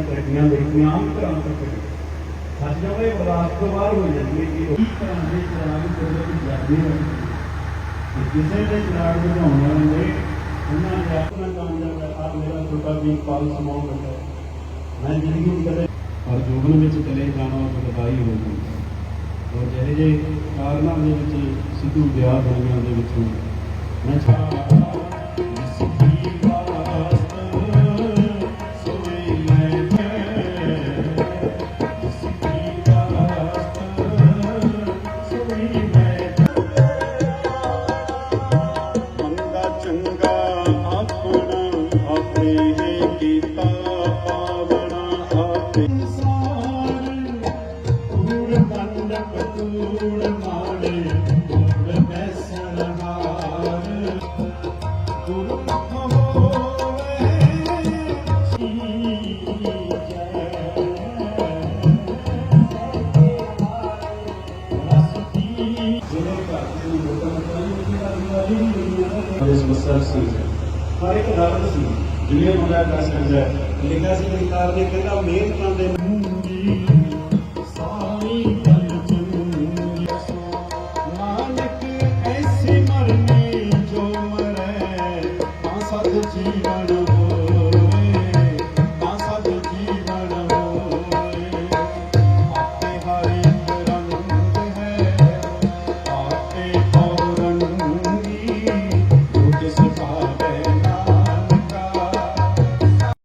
ਦੀਆਂ ਗੱਡੀਆਂ ਦੇਖੀਆਂ, ਆਮ ਤਰ੍ਹਾਂ ਕਰਕੇ ਸੱਚ ਜਮੇ ਬਲਾਸ ਤੋਂ ਬਾਹਰ ਹੋ ਜਾਂਦੀ ਹੈ ਕਿ ਉਹ ਤਰ੍ਹਾਂ ਦੇ ਚਲਾਣ ਕੋਈ ਜਾਂਦੀ ਹੈ ਕਿ ਕਿਸੇ ਦੇ ਚਲਾਣ ਬਣਾਉਣ ਵਾਲੇ, ਉਹਨਾਂ ਨੇ ਆਪਣਾ ਕਾਮਯਾਬ ਆ ਮੇਰਾ ਛੋਟਾ ਵੀ ਪਾਲ ਸਮਾਉਂ ਬੈਠਾ ਮੈਂ ਜ਼ਿੰਦਗੀ ਵਿੱਚ ਕਦੇ ਔਰ ਜੋਗਨ ਵਿੱਚ ਚਲੇ ਜਾਣਾ ਔਰ ਬਦਵਾਈ ਹੋ ਗਈ। ਔਰ ਜਿਹੇ ਜੇ ਕਾਰਨਾਂ ਦੇ ਵਿੱਚ ਸਿੱਧੂ ਵਿਆਹ ਦੁਨੀਆ ਦੇ ਵਿੱਚ। ਮੈਂ ਚਾਹਾਂ ਮੰਦਾ ਆਪਣਾ ਆਪੇ ਹੀ ਕੀਤਾ ਪਾਵਣਾ ਆਪੇ। ਸੰਸਾਰ ਕੂੜ ਕੰਡ ਕੂੜ ਇਸ ਮਸਰ ਸੀ ਹਰ ਇੱਕ ਦਰਦ ਸੀ ਜਿਵੇਂ ਮੁੰਡਾ ਕਰ ਸਕਦਾ ਲਿਖਿਆ ਸੀ ਨਿਕਾਰ ਦੇ ਕਹਿੰਦਾ ਮਿਹਨਤਾਂ ਦੇ